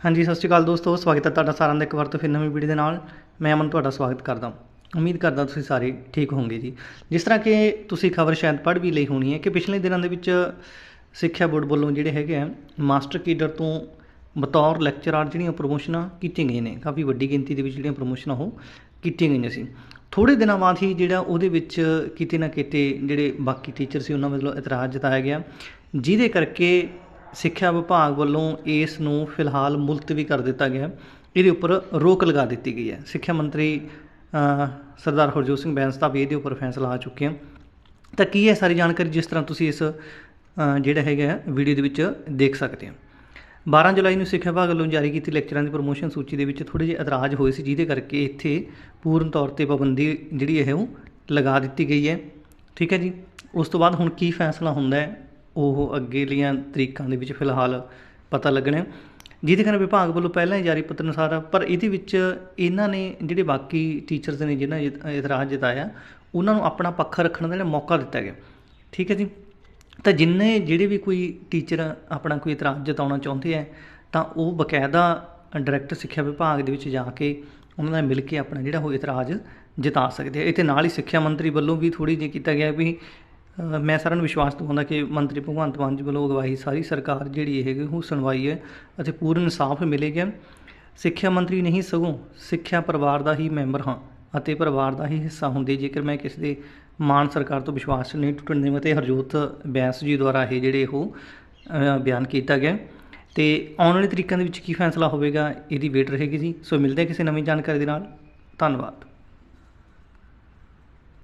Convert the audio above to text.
ਹਾਂਜੀ, ਸਤਿ ਸ਼੍ਰੀ ਅਕਾਲ ਦੋਸਤੋ, ਸਵਾਗਤ ਹੈ ਤੁਹਾਡਾ ਸਾਰਿਆਂ ਦਾ ਇੱਕ ਵਾਰ ਤੋਂ ਫਿਰ ਨਵੀਂ ਵੀਡੀਓ ਦੇ ਨਾਲ। ਮੈਂ ਅਮਨ, ਤੁਹਾਡਾ ਸਵਾਗਤ ਕਰਦਾ ਉਮੀਦ ਕਰਦਾ ਤੁਸੀਂ ਸਾਰੇ ਠੀਕ ਹੋਵੋਗੇ ਜੀ। ਜਿਸ ਤਰ੍ਹਾਂ ਕਿ ਤੁਸੀਂ ਖਬਰ ਸ਼ਾਇਦ ਪੜ੍ਹ ਵੀ ਲਈ ਹੋਣੀ ਹੈ ਕਿ ਪਿਛਲੇ ਦਿਨਾਂ ਦੇ ਵਿੱਚ ਸਿੱਖਿਆ ਬੋਰਡ ਵੱਲੋਂ ਜਿਹੜੇ ਹੈਗੇ ਆ, ਮਾਸਟਰ ਕੇਡਰ ਤੋਂ ਬਤੌਰ ਲੈਕਚਰਰ ਜਿਹੜੀਆਂ ਪ੍ਰੋਮੋਸ਼ਨਾਂ ਕੀਤੀਆਂ ਗਈਆਂ ਨੇ, ਕਾਫੀ ਵੱਡੀ ਗਿਣਤੀ ਦੇ ਵਿੱਚ ਜਿਹੜੀਆਂ ਪ੍ਰੋਮੋਸ਼ਨਾਂ ਉਹ ਕੀਤੀਆਂ ਗਈਆਂ ਸੀ। ਥੋੜੇ ਦਿਨਾਂ ਬਾਅਦ ਹੀ ਜਿਹੜਾ ਉਹਦੇ ਵਿੱਚ ਕਿਤੇ ਨਾ ਕਿਤੇ ਜਿਹੜੇ ਬਾਕੀ ਟੀਚਰ ਸੀ, ਉਹਨਾਂ ਵੱਲੋਂ ਇਤਰਾਜ਼ ਜਤਾਇਆ ਗਿਆ। ਜਿਹਦੇ ਕਰਕੇ ਸਿੱਖਿਆ ਵਿਭਾਗ ਵੱਲੋਂ ਇਸ ਨੂੰ ਫਿਲਹਾਲ ਮੁਲਤਵੀ ਕਰ ਦਿੱਤਾ ਗਿਆ ਇਹਦੇ ਉੱਪਰ ਰੋਕ ਲਗਾ ਦਿੱਤੀ ਗਈ ਹੈ। ਸਿੱਖਿਆ ਮੰਤਰੀ ਸਰਦਾਰ ਹਰਜੋਤ ਸਿੰਘ ਬੈਂਸ ਦਾ ਵੀ ਇਹਦੇ ਉੱਪਰ ਫੈਸਲਾ ਆ ਚੁੱਕਿਆ ਤਾਂ ਕੀ ਹੈ ਸਾਰੀ ਜਾਣਕਾਰੀ ਜਿਸ ਤਰ੍ਹਾਂ ਤੁਸੀਂ ਇਸ ਜਿਹੜਾ ਹੈਗਾ ਵੀਡੀਓ ਦੇ ਵਿੱਚ ਦੇਖ ਸਕਦੇ ਹੋ? 12 ਜੁਲਾਈ ਨੂੰ ਸਿੱਖਿਆ ਵਿਭਾਗ ਵੱਲੋਂ ਜਾਰੀ ਕੀਤੀ ਲੈਕਚਰਾਂ ਦੀ ਪ੍ਰੋਮੋਸ਼ਨ ਸੂਚੀ ਦੇ ਵਿੱਚ ਥੋੜੇ ਜਿਹੇ ਇਤਰਾਜ਼ ਹੋਏ ਸੀ, ਜਿਹਦੇ ਕਰਕੇ ਇੱਥੇ ਪੂਰਨ ਤੌਰ ਤੇ ਪਾਬੰਦੀ ਜਿਹੜੀ ਹੈ ਉਹ ਲਗਾ ਦਿੱਤੀ ਗਈ ਹੈ। ਠੀਕ ਹੈ ਜੀ? ਉਸ ਤੋਂ ਬਾਅਦ ਹੁਣ ਕੀ ਫੈਸਲਾ ਹੁੰਦਾ ਹੈ? ਉਹ ਅੱਗੇ ਲੀਆਂ ਤਰੀਕਾਂ ਦੇ ਵਿੱਚ ਫਿਲਹਾਲ ਪਤਾ ਲੱਗਣਾ ਜਿਹਦੇ ਕਾਰਨ ਵਿਭਾਗ ਵੱਲੋਂ ਪਹਿਲਾਂ ਹੀ ਜਾਰੀ ਪੱਤਰ ਅਨੁਸਾਰ ਆ, ਪਰ ਇਹਦੇ ਵਿੱਚ ਇਹਨਾਂ ਨੇ ਜਿਹੜੇ ਬਾਕੀ ਟੀਚਰਸ ਨੇ ਜਿਨ੍ਹਾਂ ਇਤਰਾਜ਼ ਜਤਾਇਆ ਉਹਨਾਂ ਨੂੰ ਆਪਣਾ ਪੱਖ ਰੱਖਣ ਦਾ ਜਿਹੜਾ ਮੌਕਾ ਦਿੱਤਾ ਗਿਆ। ਠੀਕ ਹੈ ਜੀ? ਤਾਂ ਜਿੰਨੇ ਜਿਹੜੇ ਵੀ ਕੋਈ ਟੀਚਰ ਆਪਣਾ ਕੋਈ ਇਤਰਾਜ਼ ਜਤਾਉਣਾ ਚਾਹੁੰਦੇ ਆ ਤਾਂ ਉਹ ਬਕਾਇਦਾ ਡਾਇਰੈਕਟ ਸਿੱਖਿਆ ਵਿਭਾਗ ਦੇ ਵਿੱਚ ਜਾ ਕੇ ਉਹਨਾਂ ਨਾਲ ਮਿਲ ਕੇ ਆਪਣਾ ਜਿਹੜਾ ਉਹ ਇਤਰਾਜ਼ ਜਤਾ ਸਕਦੇ ਆ। ਇਹ ਨਾਲ ਹੀ ਸਿੱਖਿਆ ਮੰਤਰੀ ਵੱਲੋਂ ਵੀ ਥੋੜੀ ਜਿਹੀ ਕੀਤਾ ਗਿਆ ਵੀ ਮੈਂ ਸਾਰਿਆਂ ਨੂੰ ਵਿਸ਼ਵਾਸ ਦਿਵਾਉਂਦਾ ਕਿ ਮੰਤਰੀ ਭਗਵੰਤ ਮਾਨ ਜੀ ਵੱਲੋਂ ਅਗਵਾਈ ਸਾਰੀ ਸਰਕਾਰ ਜਿਹੜੀ ਹੈਗੀ ਉਹ ਸੁਣਵਾਈ ਹੈ ਅਤੇ ਪੂਰਨ ਇਨਸਾਫ ਮਿਲੇਗਾ। ਸਿੱਖਿਆ ਮੰਤਰੀ ਨਹੀਂ, ਸਗੋਂ ਸਿੱਖਿਆ ਪਰਿਵਾਰ ਦਾ ਹੀ ਮੈਂਬਰ ਹਾਂ ਅਤੇ ਪਰਿਵਾਰ ਦਾ ਹੀ ਹਿੱਸਾ ਹੁੰਦੇ। ਜੇਕਰ ਮੈਂ ਕਿਸੇ ਦੇ ਮਾਨ ਸਰਕਾਰ ਤੋਂ ਵਿਸ਼ਵਾਸ ਨਹੀਂ ਟੁੱਟਣ ਦੇਵਾਂ ਤੇ ਹਰਜੋਤ ਬੈਂਸ ਜੀ ਦੁਆਰਾ ਇਹ ਜਿਹੜੇ ਉਹ ਬਿਆਨ ਕੀਤਾ ਗਿਆ। ਤੇ ਆਉਣ ਵਾਲੇ ਤਰੀਕਾਂ ਦੇ ਵਿੱਚ ਕੀ ਫੈਸਲਾ ਹੋਵੇਗਾ, ਇਹਦੀ ਵੇਟ ਰਹੇਗੀ ਜੀ। ਸੋ ਮਿਲਦੇ ਹਾਂ ਕਿਸੇ ਨਵੀਂ ਜਾਣਕਾਰੀ ਦੇ ਨਾਲ। ਧੰਨਵਾਦ।